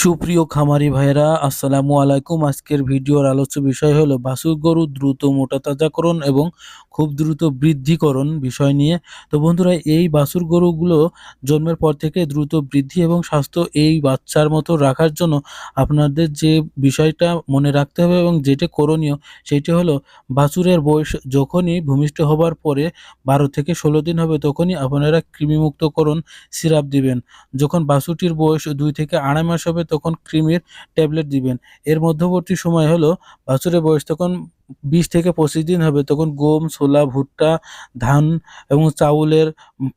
সুপ্রিয় খামারি ভাইরা আসসালামু আলাইকুম। আজকের ভিডিওর আলোচ্য বিষয় হলো বাছুর গরু দ্রুত মোটা তাজাকরণ এবং খুব দ্রুত বৃদ্ধিকরণ বিষয় নিয়ে। তো বন্ধুরা, এই বাছুর গরুগুলো জন্মের পর থেকে দ্রুত বৃদ্ধি এবং স্বাস্থ্য এই বাচ্চার মতো রাখার জন্য আপনাদের যে বিষয়টা মনে রাখতে হবে এবং যেটা করণীয়, সেটি হলো বাছুরের বয়স যখনই ভূমিষ্ঠ হবার পরে বারো থেকে ষোলো দিন হবে, তখনই আপনারা কৃমিমুক্তকরণ সিরাপ দিবেন। যখন বাছুরটির বয়স দুই থেকে আড়াই মাস হবে তখন কৃমির ট্যাবলেট দিবেন। এর মধ্যবর্তী সময় হলো বাছুরের বয়স তখন বিশ থেকে পঁচিশ দিন হবে। তখন গম, ছোলা, ভুট্টা, ধান এবং চাউলের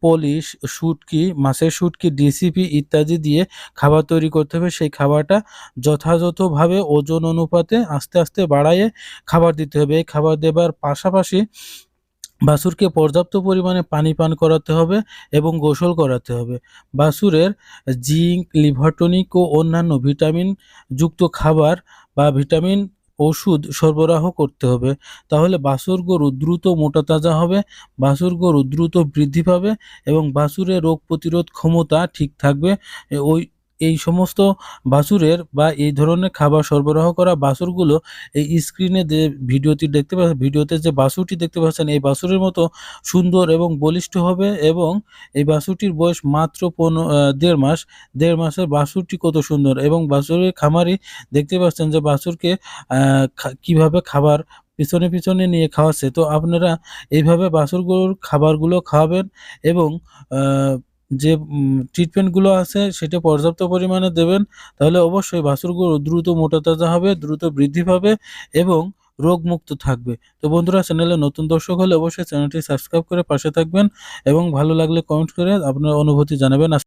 পলিশ, শুটকি, মাছের শুটকি, ডিসিপি ইত্যাদি দিয়ে খাবার তৈরি করতে হবে। সেই খাবারটা যথাযথভাবে ওজন অনুপাতে আস্তে আস্তে বাড়ায়ে খাবার দিতে হবে। এই খাবার দেবার পাশাপাশি বাছুরকে পর্যাপ্ত পরিমাণে পানি পান করাতে হবে এবং গোসল করাতে হবে। বাছুরের জিঙ্ক, লিভার টনিক ও অন্যান্য ভিটামিন যুক্ত খাবার বা ভিটামিন ওষুধ সরবরাহ করতে হবে। তাহলে বাছুর গরু দ্রুত মোটা তাজা হবে বাছুর গরু দ্রুত বৃদ্ধি পাবে এবং বাছুরের রোগ প্রতিরোধ ক্ষমতা ঠিক থাকবে। ওই এই সমস্ত বাছুরের বা এই ধরনের খাবার সরবরাহ করা বাছুরগুলো এই স্ক্রিনে যে ভিডিওটি দেখতে পাচ্ছেন, ভিডিওতে যে বাছুরটি দেখতে পাচ্ছেন, এই বাছুরের মতো সুন্দর এবং বলিষ্ঠ হবে এবং এই বাছুরটির বয়স মাত্র পনেরো দেড় মাস। দেড় মাসের বাছুরটি কত সুন্দর এবং বাছুরের খামারি দেখতে পাচ্ছেন যে বাছুরকে কীভাবে খাবার পিছনে পিছনে নিয়ে খাওয়াচ্ছে। তো আপনারা এইভাবে বাছুর গরুর খাবারগুলো খাওয়াবেন এবং যে ট্রিটমেন্টগুলো আছে সেটা পর্যাপ্ত পরিমাণে দেবেন, তাহলে অবশ্যই বাছুরগুলো দ্রুত মোটা তাজা হবে, দ্রুত বৃদ্ধি পাবে এবং রোগমুক্ত থাকবে। তো বন্ধুরা, চ্যানেলে নতুন দর্শক হলে অবশ্যই চ্যানেলটি সাবস্ক্রাইব করে পাশে থাকবেন এবং ভালো লাগলে কমেন্ট করে আপনার অনুভূতি জানাবেন।